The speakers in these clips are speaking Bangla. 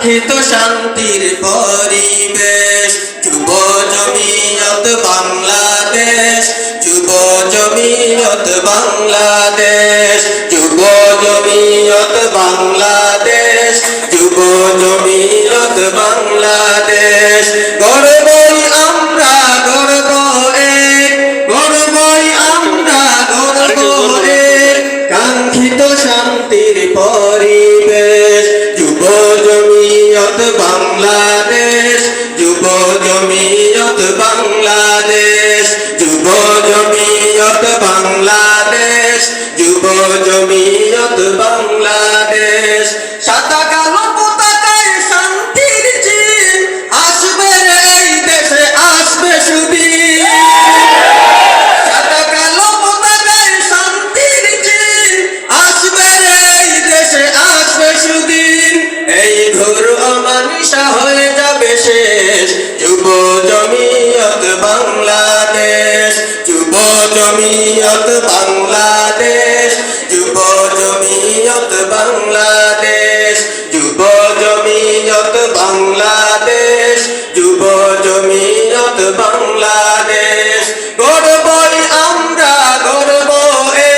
কাঙ্ক্ষিত শান্তির পরিবেশ। যুব জমিয়ত বাংলাদেশ যুব জমিয়ত বাংলাদেশ যুব জমিয়ত বাংলাদেশ। বাংলাদেশ যুব জমিয়ত বাংলাদেশ যুব জমিয়ত বাংলাদেশ যুব জমিয়ত বাংলাদেশ, যুব জমিয়ত বাংলাদেশ, যুব জমিয়ত বাংলাদেশ, যুব জমিয়ত বাংলাদেশ, যুব জমিয়ত বাংলাদেশ। গর্বই আমরা, গর্ব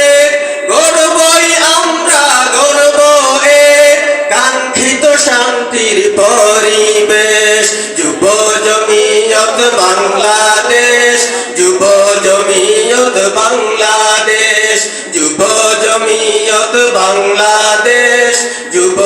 এক, গর্বই আমরা, গর্ব এক। কাঙ্ক্ষিত শান্তির বাংলাদেশ যুব জমিয়ত বাংলাদেশ যুব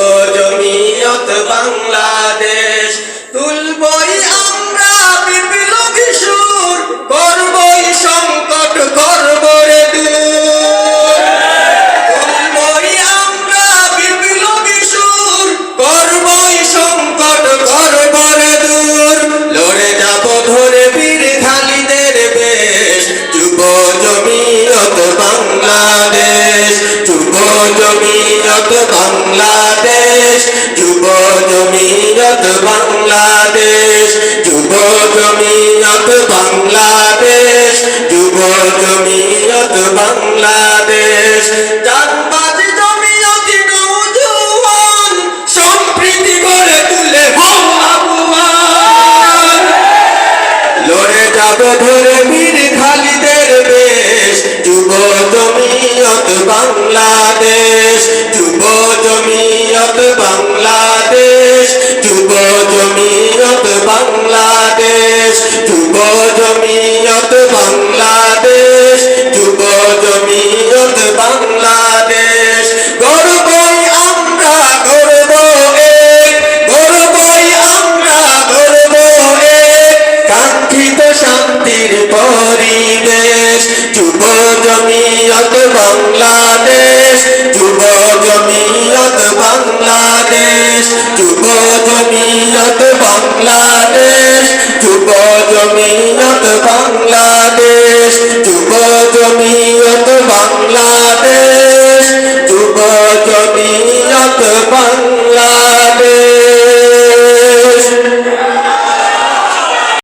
জমিয়ত বাংলাদেশ যুব জমিয়ত বাংলাদেশ যুব জমিয়ত বাংলাদেশ যুব জমিয়ত বাংলাদেশ জানবাজ বাংলাদেশ, যুব জমিয়ত বাংলাদেশ, যুব জমিয়ত বাংলাদেশ, যুব জমিয়ত বাংলাদেশ, যুব জমিয়ত বাংলাদেশ। গর্বই আমরা, গর্ব এক আমরা, গর্ব কাঙ্ক্ষিত শান্তির পরিবেশ, যুব জমিয়ত বাংলাদেশ। যুব জমিয়ত বাংলাদেশ যুব জমিয়ত বাংলাদেশ যুব জমিয়ত বাংলাদেশ যুব জমিয়ত বাংলাদেশ যুব জমিয়ত বাংলাদেশ।